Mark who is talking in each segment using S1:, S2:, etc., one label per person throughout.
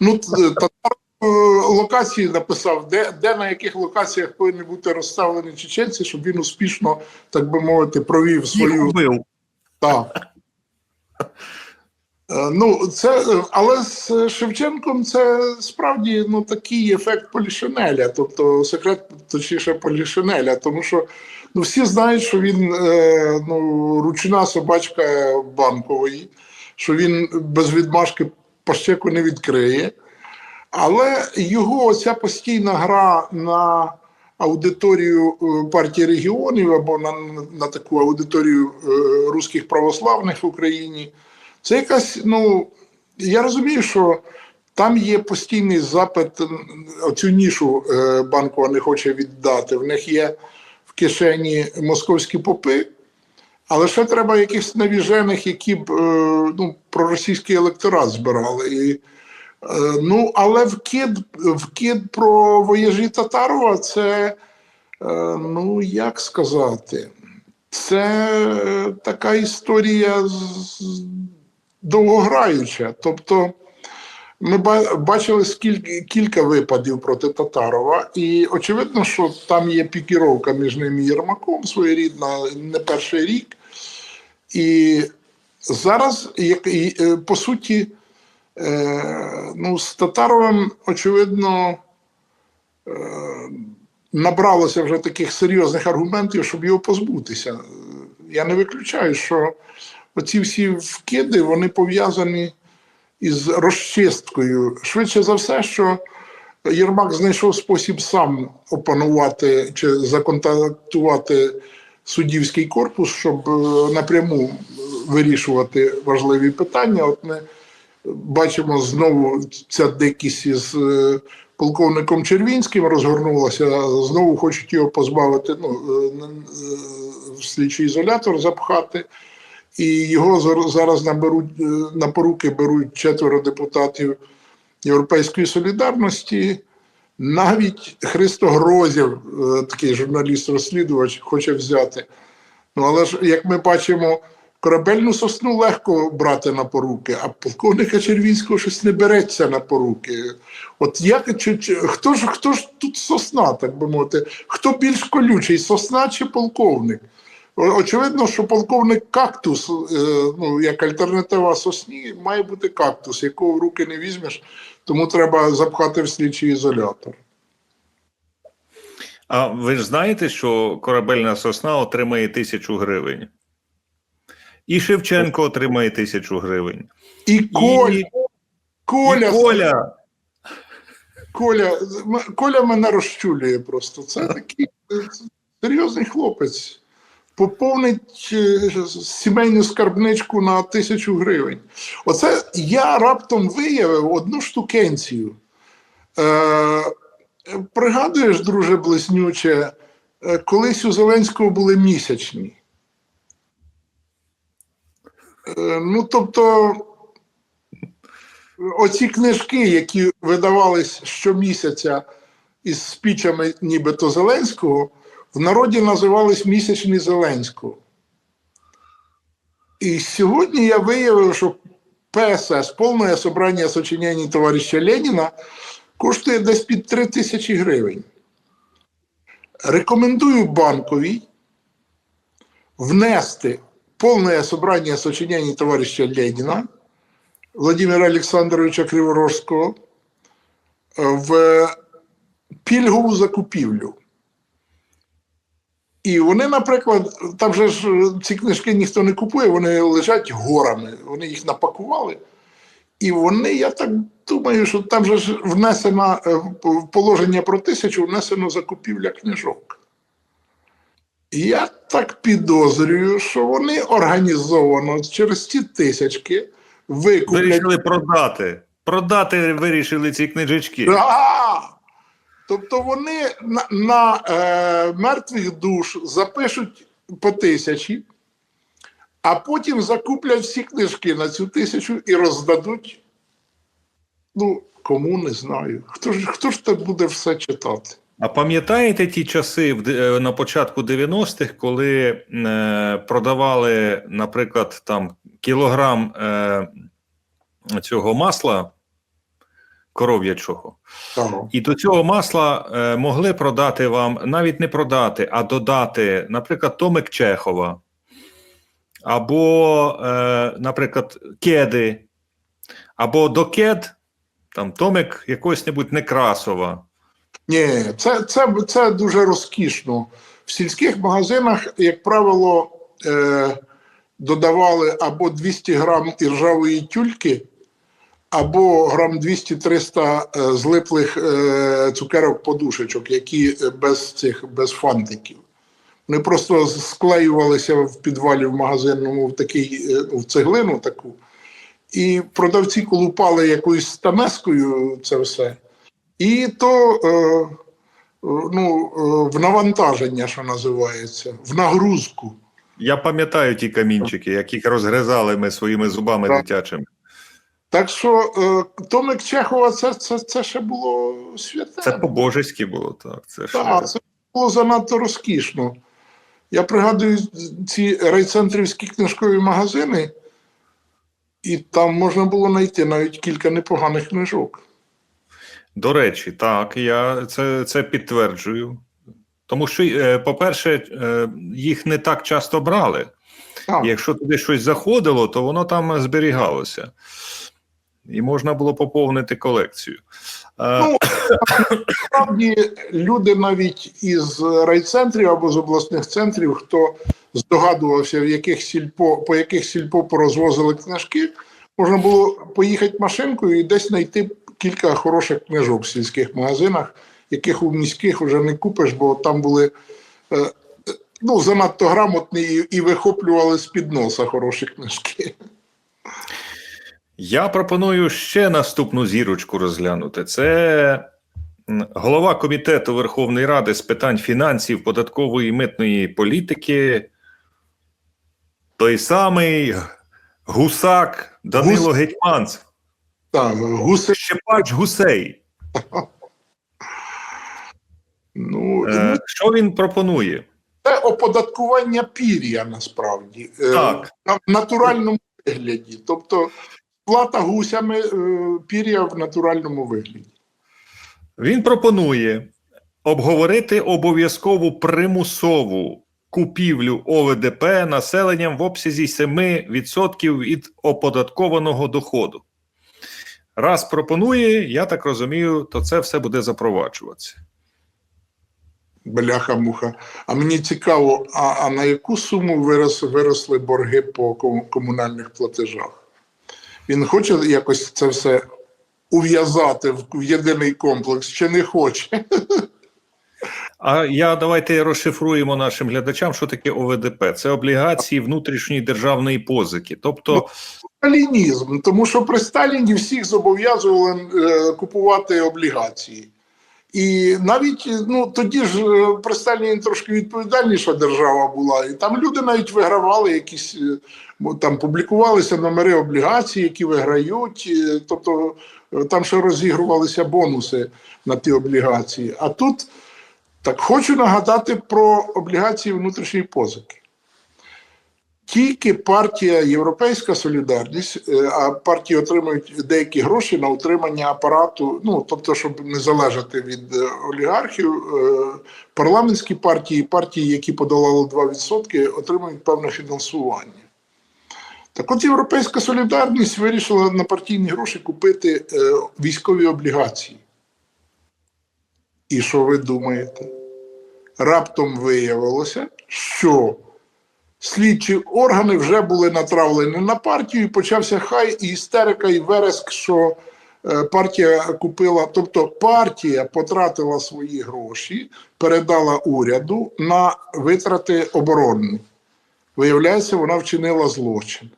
S1: Ну, татар е, локації написав, де, де на яких локаціях повинні бути розставлені чеченці, щоб він успішно, так би мовити, провів свою
S2: убив.
S1: Так. Е, Ну, це, е, але з Шевченком це справді ну, такий ефект Полішинеля, тобто секрет, точніше, Полішинеля, тому що ну, всі знають, що він е, ну, ручна собачка банкової, що він без відмашки пащеку не відкриє. Але його оця постійна гра на аудиторію е, партії регіонів або на, на таку аудиторію е, русських православних в Україні, це якась, ну я розумію, що там є постійний запит, оцю нішу е, банкова не хоче віддати. В них є в кишені московські попи, але ще треба якихось навіжених, які б е, ну, проросійський електорат збирали. І, е, ну, але вкид, вкид про вояжі Татарова це, е, ну як сказати, це така історія довгограюча. Тобто ми бачили скільки, кілька випадів проти Татарова, і очевидно, що там є пікіровка між ним і Єрмаком своєрідна не перший рік. І зараз, як, е, по суті, е, ну, з Татаровим, очевидно, е, набралося вже таких серйозних аргументів, щоб його позбутися. Я не виключаю, що оці всі вкиди вони пов'язані із розчисткою. Швидше за все, що Єрмак знайшов спосіб сам опанувати чи законтактувати суддівський корпус, щоб е, напряму вирішувати важливі питання. От ми бачимо знову ця дикість із е, полковником Червінським розгорнулася. Знову хочуть його позбавити, ну, е, в слідчий ізолятор запхати. І його зар- зараз наберуть е, на поруки беруть четверо депутатів Європейської солідарності. Навіть Христо Грозєв, е, такий журналіст-розслідувач, хоче взяти. Ну, але ж, як ми бачимо, корабельну сосну легко брати на поруки, а полковника Червінського щось не береться на поруки. От як чи, чи, хто ж хто ж тут сосна, так би мовити, хто більш колючий, сосна чи полковник? Очевидно, що полковник кактус, е, ну як альтернатива сосні, має бути кактус, якого в руки не візьмеш, тому треба запхати в слідчий ізолятор.
S2: А ви ж знаєте, що корабельна сосна отримає тисячу гривень. І Шевченко отримає тисячу гривень.
S1: І Коля,
S2: І,
S1: Коля,
S2: і Коля
S1: Коля, Коля мене розчулює просто. Це такий е, серйозний хлопець. Поповнить е, сімейну скарбничку на тисячу гривень. Оце я раптом виявив одну штукенцію. Е, пригадуєш, друже близнюче, е, колись у Зеленського були місячні. Е, ну, тобто, оці книжки, які видавались щомісяця із спічами нібито Зеленського, в народі називались місячні Зеленського. І сьогодні я виявив, що ПСС, повне собрання сочинень товариша Леніна, коштує десь під 3 тисячі гривень. Рекомендую банковій внести повне собрання сочинень товариша Леніна Владимира Олександровича Криворожського е, в пільгову закупівлю. І вони, наприклад, там же ж е, ці книжки ніхто не купує, вони лежать горами, вони їх напакували. І вони, я так думаю, що там же ж внесено е, положення про тисячу, внесено закупівля книжок. Я так підозрюю, що вони організовано через ці тисячки викуплять
S2: вирішили продати. Продати вирішили ці книжечки.
S1: А! Тобто вони на, на е, мертвих душ запишуть по тисячі, а потім закуплять всі книжки на цю тисячу і роздадуть. Ну, кому не знаю. Хто ж, хто ж так буде все читати?
S2: А пам'ятаєте ті часи е, на початку 90-х, коли е, продавали, наприклад, там кілограм е, цього масла коров'ячого. І до цього масла е, могли продати вам, навіть не продати, а додати, наприклад, Томик Чехова, або, е, наприклад, кеди, або до кед, там Томик якогось небудь Некрасова.
S1: Ні, це, це, це дуже розкішно. В сільських магазинах, як правило, е, додавали або 200 грам іржавої тюльки, або грам 200-300 е, злиплих е, цукерок подушечок, які е, без цих без фантиків. Вони просто склеювалися в підвалі в магазинному в такий в цеглину таку. І продавці колупали якоюсь стамескою це все. І то е, ну, в навантаження, що називається, в нагрузку.
S2: Я пам'ятаю ті камінчики, яких розгризали ми своїми зубами
S1: Так.
S2: дитячими.
S1: Так що е, Томик Чехова це, це, це ще було святе.
S2: Це по-божеськи було, так. Це ж,
S1: Так, це було занадто розкішно. Я пригадую ці райцентрівські книжкові магазини, і там можна було знайти навіть кілька непоганих книжок.
S2: До речі, так, я це, це підтверджую. Тому що, е, по-перше, е, їх не так часто брали.
S1: Так.
S2: Якщо туди щось заходило, то воно там зберігалося. І можна було поповнити колекцію. Е,
S1: Ну, Насправді люди навіть із райцентрів або з обласних центрів, хто здогадувався, в яких сільпо, по яких сільпо порозвозили книжки, можна було поїхати машинкою і десь знайти кілька хороших книжок в сільських магазинах, яких у міських вже не купиш, бо там були е, ну, занадто грамотні і, і вихоплювали з-під носа хороші книжки.
S2: Я пропоную ще наступну зірочку розглянути. Це голова комітету Верховної Ради з питань фінансів, податкової і митної політики. Той самий гусак Данило Гетьманц,
S1: Так, гуси.
S2: Щепач Гусей.
S1: Ну,
S2: Е, що він пропонує?
S1: Це оподаткування пір'я насправді Е, на- в натуральному вигляді. Тобто плата гусями е, пір'я в натуральному вигляді.
S2: Він пропонує обговорити обов'язкову примусову купівлю ОВДП населенням в обсязі 7% від оподаткованого доходу. Раз пропонує, я так розумію, то це все буде запроваджуватися.
S1: Бляха-муха. А мені цікаво, а, а на яку суму вирос, виросли борги по комунальних платежах? Він хоче якось це все ув'язати в, єдиний комплекс, чи не хоче?
S2: А я давайте розшифруємо нашим глядачам, що таке ОВДП. Це облігації внутрішньої державної позики. Тобто,
S1: Сталінізм, тому що при Сталіні всіх зобов'язували е, купувати облігації. І навіть ну тоді ж е, при Сталіні трошки відповідальніша держава була, і там люди навіть вигравали якісь е, там публікувалися номери облігацій, які виграють. е, Тобто е, там ще розігрувалися бонуси на ті облігації. А тут так хочу нагадати про облігації внутрішньої позики. Тільки партія Європейська Солідарність, е, а партії отримують деякі гроші на утримання апарату, ну тобто, щоб не залежати від е, олігархів, е, парламентські партії, партії, які подолали 2%, отримують певне фінансування. Так от Європейська Солідарність вирішила на партійні гроші купити військові облігації. І що ви думаєте? Раптом виявилося, що слідчі органи вже були натравлені на партію, і почався хай і істерика, і вереск, що е, партія купила, тобто партія потратила свої гроші, передала уряду на витрати оборонні. Виявляється, вона вчинила злочин.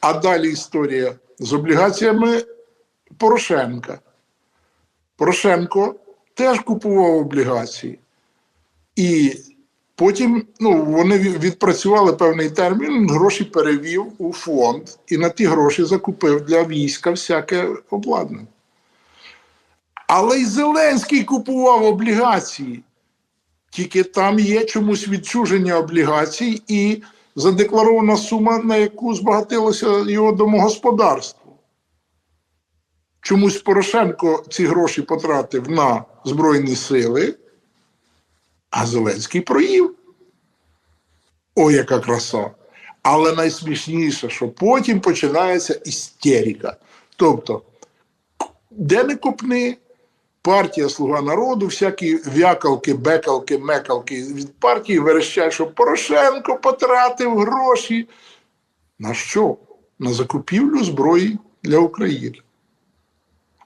S1: А далі історія з облігаціями Порошенка. Порошенко теж купував облігації. І потім ну, вони відпрацювали певний термін, гроші перевів у фонд і на ті гроші закупив для війська всяке обладнання. Але й Зеленський купував облігації. Тільки там є чомусь відчуження облігацій і задекларована сума, на яку збагатилося його домогосподарство. чомусь Порошенко ці гроші потратив на Збройні сили, а Зеленський проїв. О, яка краса! Але найсмішніше, що потім починається істерика. Тобто, де не копни, партія Слуга народу, всякі вякалки, бекалки, мекалки від партії верещать, що Порошенко потратив гроші. На що? На закупівлю зброї для України.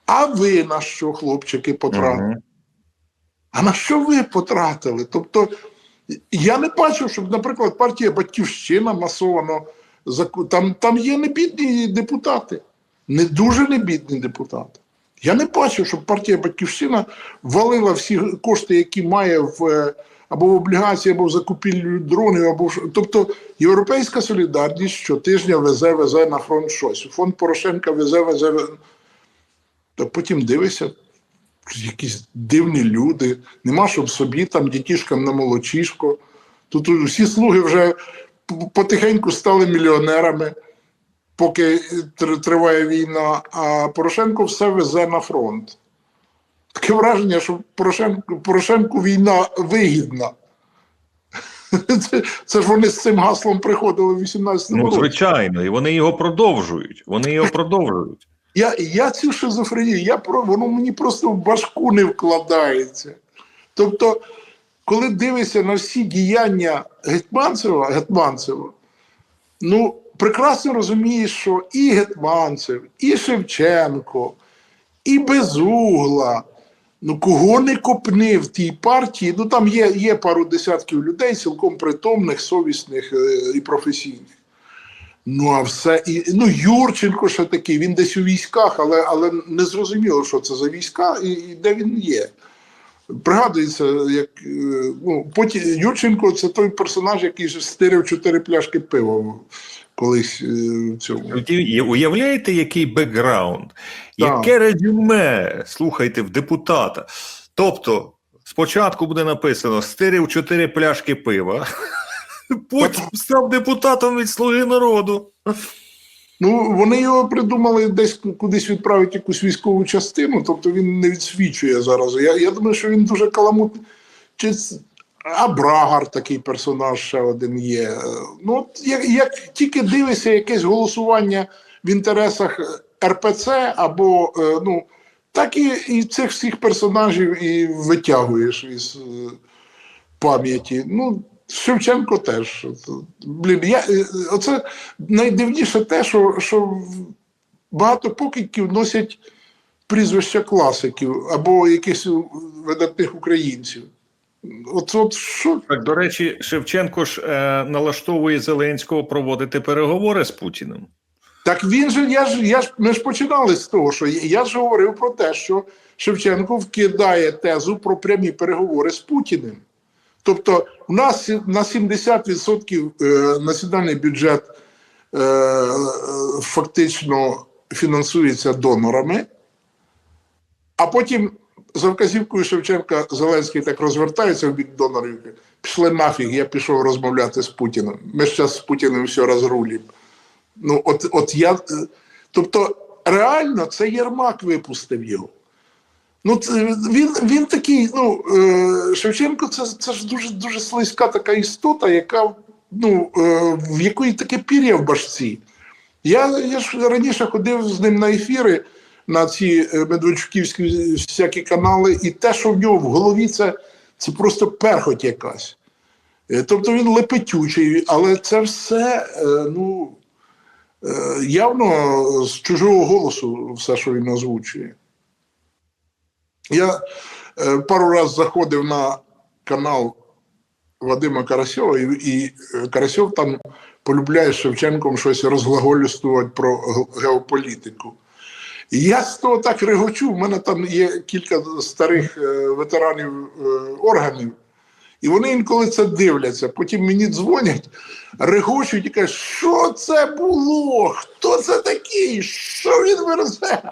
S1: А ви на що, хлопчики, потратили? А на що ви потратили? Тобто, я не бачив, щоб, наприклад, партія Батьківщина масовано там, там є небідні депутати, не дуже небідні депутати. Я не бачив, щоб партія Батьківщина валила всі кошти, які має в е, або в облігації, або в закупівлю дронів, або тобто Європейська солідарність щотижня везе, везе на фронт щось. Фонд Порошенка везе, везе. везе. Та потім дивишся, якісь дивні люди, нема щоб собі там дітішкам на молочишко. Тут усі слуги вже потихеньку стали мільйонерами, поки триває війна, а Порошенко все везе на фронт. Таке враження, що Порошенко, Порошенку війна вигідна. Це, це ж вони з цим гаслом приходили в 18
S2: Ну,
S1: році.
S2: звичайно, і вони його продовжують. Вони його продовжують.
S1: Я, я цю шизофренію, я воно мені просто в башку не вкладається. Тобто, коли дивишся на всі діяння Гетманцева, Гетманцева, ну прекрасно розумієш, що і Гетманцев, і Шевченко, і Безугла, ну кого не копни в тій партії, ну там є, є пару десятків людей, цілком притомних, совісних е, і професійних. Ну, а все і ну Юрченко ще такий, він десь у військах, але але не зрозуміло, що це за війська і, і де він є. Пригадується, як е, ну, потім Юрченко це той персонаж, який стирив чотири пляшки пива колись е, в цьому.
S2: Уявляєте, який бекграунд, яке резюме, слухайте, в депутата. Тобто, спочатку буде написано: стирив чотири пляшки пива, потім став депутатом від Слуги народу.
S1: Ну, вони його придумали десь кудись відправити якусь військову частину, тобто він не відсвічує зараз. Я, я думаю, що він дуже каламутний. Чи а Брагар такий персонаж ще один є. Е, Ну, от як, як тільки дивишся якесь голосування в інтересах РПЦ або е, ну, так і, і цих всіх персонажів і витягуєш із е, пам'яті. Ну, Шевченко теж. Блін, я, е, оце найдивніше те, що, що багато покидьків носять прізвища класиків або якихось видатних українців. От, от що
S2: Так, до речі, Шевченко ж е, налаштовує Зеленського проводити переговори з Путіним.
S1: Так він же, я ж, я ж, ми ж починали з того, що я, я ж говорив про те, що Шевченко вкидає тезу про прямі переговори з Путіним. Тобто, у нас на 70% е, національний бюджет е, фактично фінансується донорами, а потім за вказівкою Шевченка Зеленський так розвертається в донорів. Пішли нафіг, я пішов розмовляти з Путіним. Ми ж зараз з Путіним все розрулимо. Ну, от, от я. е, Тобто, реально, це Єрмак випустив його. Ну, він, він такий, ну, е, Шевченко, це, це ж дуже, дуже слизька така істота, яка, ну, е, в якої таке пір'я в башці. Я, я ж раніше ходив з ним на ефіри на ці е, медведчуківські всякі канали, і те, що в нього в голові, це, це просто перхоть якась. Тобто він лепетючий, але це все, ну, явно з чужого голосу все, що він озвучує. Я е, пару разів заходив на канал Вадима Карасьова, і, і е, Карасьов там полюбляє з Шевченком щось розглаголюствувати про геополітику. І я з того так регочу. В мене там є кілька старих е, ветеранів органів, і вони інколи це дивляться. Потім мені дзвонять, регочуть і кажуть, що це було? Хто це такий? Що він верзе?